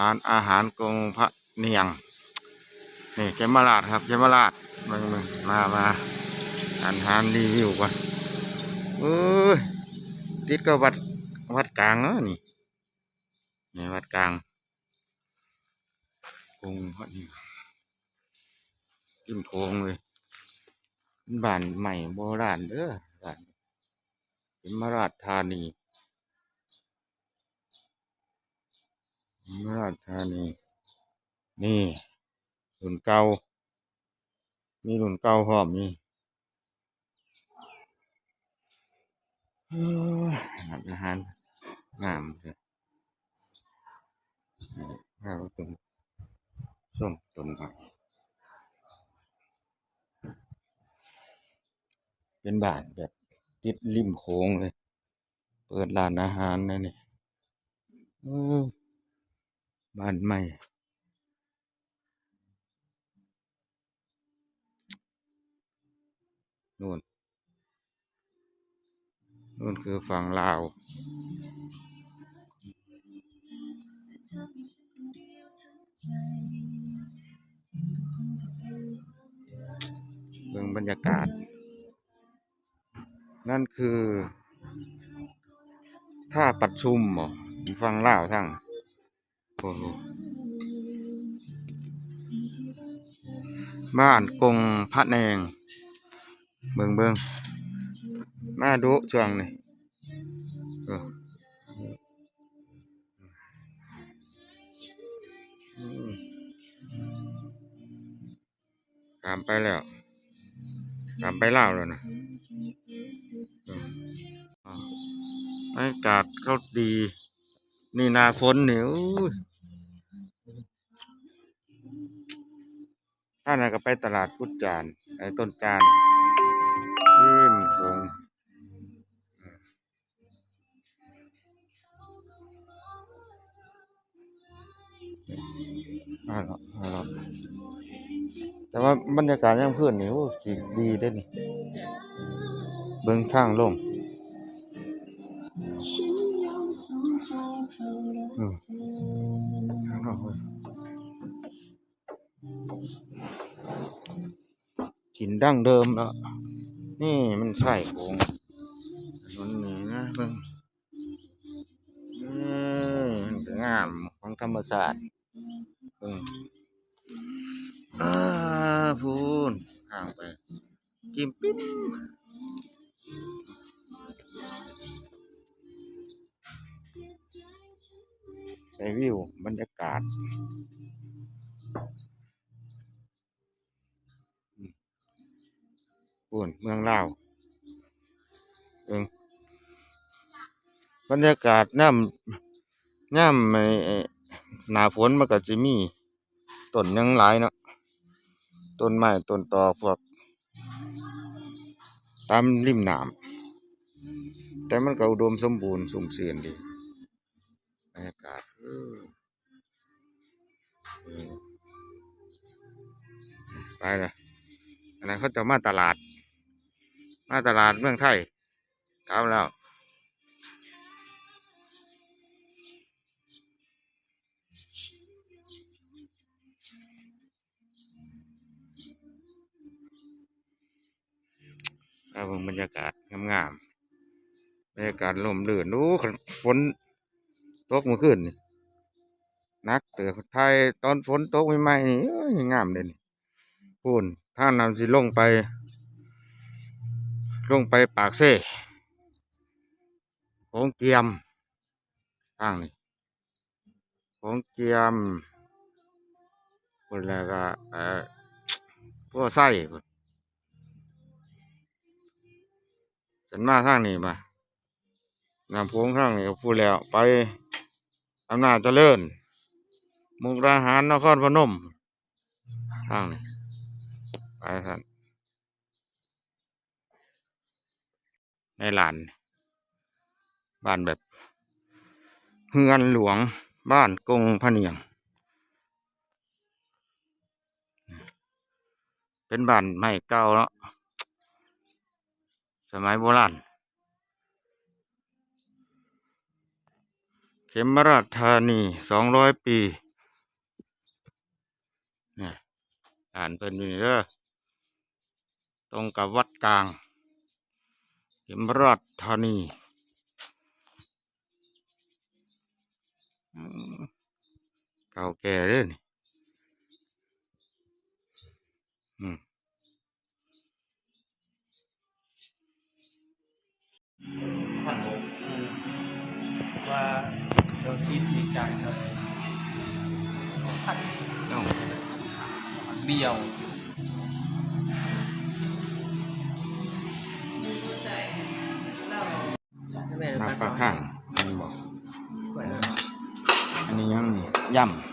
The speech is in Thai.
ร้านอาหารกงพระเนียง นี่เจมาราดครับเจมาราดมึงมึงมามาอาหารรีวิวก่อนเอ้ยติดกับวัดวัดกลางเนาะนี่นี่วัดกลางกงพระเนียงริมโค้งเลยบ้านใหม่โบราณเด้อบ้านเจมมาราชธานี สุราษฎร์ธานีนี่รุ่นเก่ามีรุ่นเก่าพร้อมมีเอ้ยร้านอาหารงามเลยข้าวต้นส้มต้นผักเป็นบ้านแบบติดริมโค้งเลย เปิดร้านอาหารนะนี่เออ บ้านใหม่ นู่น นู่นคือฝั่งลาว เบิ่งบรรยากาศ นั่นคือ ท่าปัดชุมบ่ฟังลาวทั้ง บ้านกงพระแนง เบิงเบิงมาดูช่วงนี้เอออืมตามไปแล้วตามไปลาวแล้วนะอากาศก็ดี นี่นาฝนเหนี่อู้ย ถ้าน่ะก็ไปตลาดพุทธจานไอ้ต้นจานริมโขงอ่าเนาะอ่าเนาะแต่ว่าบรรยากาศยังเพื่อนนี่โอ้สิดีเด้นี่เบิ่งทางลง กินดั้งเดิมเนาะนี่มันใส่โค้งถนนนี่นะเบิ่งเอ้ยมันก็งามของธรรมชาติเบิ่งอ่าพูนห่างไปกิมปิ๊บไปวิวบรรยากาศ ปุ่นเมืองลาวเองบรรยากาศน้ำน้ำไอ้ไอ้หนาฝนมันก็สิมีต้นยังหลายเนาะต้นไม้ต้นตอพวก ตามริมน้ำแต่มันก็อุดมสมบูรณ์สุ่มเสือนดีบรรยากาศไปเลยอันนั้นเขาจะมาตลาด มาตลาดเมืองไทยกลับแล้วเอาเบิ่งบรรยากาศงามๆบรรยากาศลมลื่นดูฝนตกเมื่อคืนนี่นักเตือไทยตอนฝนตกใหม่ๆนี่งามเลยนี่พูนถ้านำสิลงไป ลงไปปากเซ่ของเกียมทางนี่ของเกียมคนแล้วก็เอ่อพวกไส้พุ่นฉันมาทางนี้มานำพวงทางนี้พูดแล้ว ไปอำนาจเจริญมุกดาหารนครพนมทางนี้ไปท่าน ในหลานบ้านแบบเฮือนหลวงบ้านกงพะเนียง เป็นบ้านไม่เก่าแล้วสมัยโบราณเขมราชธานีสองร้อยปีนี่อ่านเป็นอยู่เด้อตรงกับวัดกลาง ข็มราชธานีอืมเก่าแก่เด้อนี่อืมผ่านว่าเราชิดมีการครับพัดเอ้าเดียว ปลาข้างมันบอกอันนี้ยังนี่ยำ